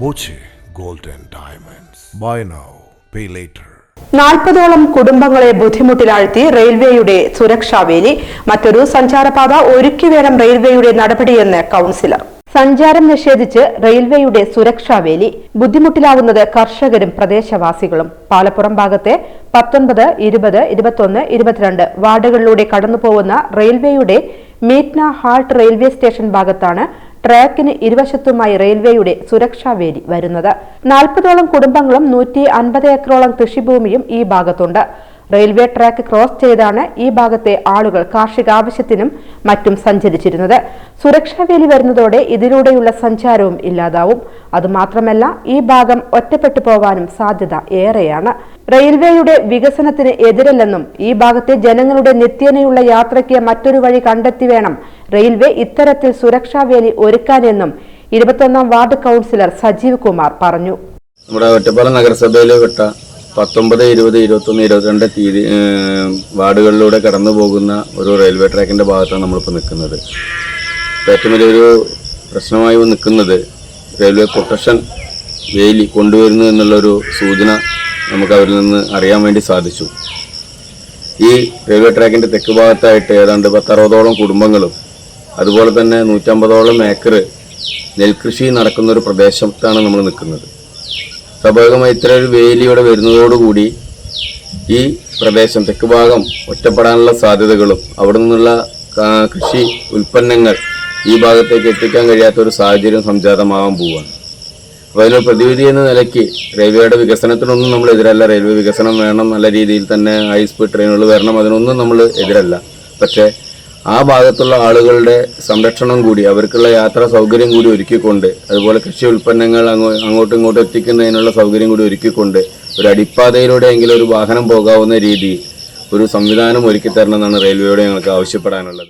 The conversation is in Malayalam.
Boche gold and diamonds. Buy now pay later നാൽപ്പതോളം കുടുംബങ്ങളെ ബുദ്ധിമുട്ടിലാഴ്ത്തി റെയിൽവേയുടെ സുരക്ഷാ സുരക്ഷാവേലി മറ്റൊരു സഞ്ചാരപാത ഒരുക്കി വേണം റെയിൽവേയുടെ നടപടിയെന്ന് കൌൺസിലർ. സഞ്ചാരം നിഷേധിച്ച് റെയിൽവേയുടെ സുരക്ഷാ സുരക്ഷാവേലി ബുദ്ധിമുട്ടിലാകുന്നത് കർഷകരും പ്രദേശവാസികളും. പാലപ്പുറം ഭാഗത്തെ പത്തൊൻപത് ഇരുപത് ഇരുപത്തൊന്ന് ഇരുപത്തിരണ്ട് വാർഡുകളിലൂടെ കടന്നുപോകുന്ന റെയിൽവേയുടെ മീറ്റ്ന ഹാൾട്ട് റെയിൽവേ സ്റ്റേഷൻ ഭാഗത്താണ് ട്രാക്കിന് ഇരുവശത്തുമായി റെയിൽവേയുടെ സുരക്ഷാ സുരക്ഷാവേലി വരുന്നത്. നാൽപ്പതോളം കുടുംബങ്ങളും നൂറ്റി അൻപത് ഏക്കറോളം കൃഷിഭൂമിയും ഈ ഭാഗത്തുണ്ട്. റെയിൽവേ ട്രാക്ക് ക്രോസ് ചെയ്താണ് ഈ ഭാഗത്തെ ആളുകൾ കാർഷിക ആവശ്യത്തിനും മറ്റും സഞ്ചരിച്ചിരുന്നത്. സുരക്ഷാവേലി വരുന്നതോടെ ഇതിലൂടെയുള്ള സഞ്ചാരവും ഇല്ലാതാവും. അതുമാത്രമല്ല ഈ ഭാഗം ഒറ്റപ്പെട്ടു പോവാനും സാധ്യത ഏറെയാണ്. റെയിൽവേയുടെ വികസനത്തിന് എതിരല്ലെന്നും ഈ ഭാഗത്തെ ജനങ്ങളുടെ നിത്യേനയുള്ള യാത്രയ്ക്ക് മറ്റൊരു വഴി കണ്ടെത്തി വേണം റെയിൽവേ ഇത്തരത്തിൽ സുരക്ഷാവേലി ഒരുക്കാനെന്നും ഇരുപത്തൊന്നാം വാർഡ് കൗൺസിലർ സജീവ് കുമാർ പറഞ്ഞു. നമ്മുടെ ഒറ്റപ്പാലം നഗരസഭയിലെ പെട്ട പത്തൊമ്പത് ഇരുപത് ഇരുപത്തൊന്ന് ഇരുപത്തിരണ്ട് തീയതി വാർഡുകളിലൂടെ കടന്നു പോകുന്ന ഒരു റെയിൽവേ ട്രാക്കിന്റെ ഭാഗത്താണ് നമ്മളിപ്പോൾ നിൽക്കുന്നത്. ഏറ്റവും വലിയൊരു പ്രശ്നമായി നിൽക്കുന്നത് റെയിൽവേ പ്രൊട്ടക്ഷൻ വേലി കൊണ്ടുവരുന്നു എന്നുള്ളൊരു സൂചന നമുക്ക് അവരിൽ നിന്ന് അറിയാൻ വേണ്ടി സാധിച്ചു. ഈ റെയിൽവേ ട്രാക്കിന്റെ തെക്ക് ഭാഗത്തായിട്ട് ഏതാണ്ട് പത്തറുപതോളം കുടുംബങ്ങളും അതുപോലെ തന്നെ നൂറ്റമ്പതോളം ഏക്കർ നെൽകൃഷി നടക്കുന്ന ഒരു പ്രദേശത്താണ് നമ്മൾ നിൽക്കുന്നത്. സ്വാഭാവികമായി ഇത്ര ഒരു വേലിയുടെ വരുന്നതോടുകൂടി ഈ പ്രദേശം തെക്ക് ഭാഗം ഒറ്റപ്പെടാനുള്ള സാധ്യതകളും അവിടെ നിന്നുള്ള കൃഷി ഉൽപ്പന്നങ്ങൾ ഈ ഭാഗത്തേക്ക് എത്തിക്കാൻ കഴിയാത്ത ഒരു സാഹചര്യം സംജാതമാവാൻ പോവുകയാണ്. അപ്പോൾ അതിനൊരു പ്രതിവിധി എന്ന നിലയ്ക്ക് റെയിൽവേയുടെ വികസനത്തിനൊന്നും നമ്മൾ എതിരല്ല. റെയിൽവേ വികസനം വേണം നല്ല രീതിയിൽ തന്നെ ഹൈ സ്പീഡ് ട്രെയിനുകൾ വരണം അതിനൊന്നും നമ്മൾ എതിരല്ല. പക്ഷേ ആ ഭാഗത്തുള്ള ആളുകളുടെ സംരക്ഷണം കൂടി അവർക്കുള്ള യാത്രാ സൗകര്യം കൂടി ഒരുക്കിക്കൊണ്ട് അതുപോലെ കൃഷി ഉൽപ്പന്നങ്ങൾ അങ്ങോ അങ്ങോട്ടും ഇങ്ങോട്ടും എത്തിക്കുന്നതിനുള്ള സൗകര്യം കൂടി ഒരുക്കിക്കൊണ്ട് ഒരു അടിപ്പാതയിലൂടെയെങ്കിലും ഒരു വാഹനം പോകാവുന്ന രീതി ഒരു സംവിധാനം ഒരുക്കി തരണമെന്നാണ് റെയിൽവേയോട് ഞങ്ങൾക്ക് ആവശ്യപ്പെടാനുള്ളത്.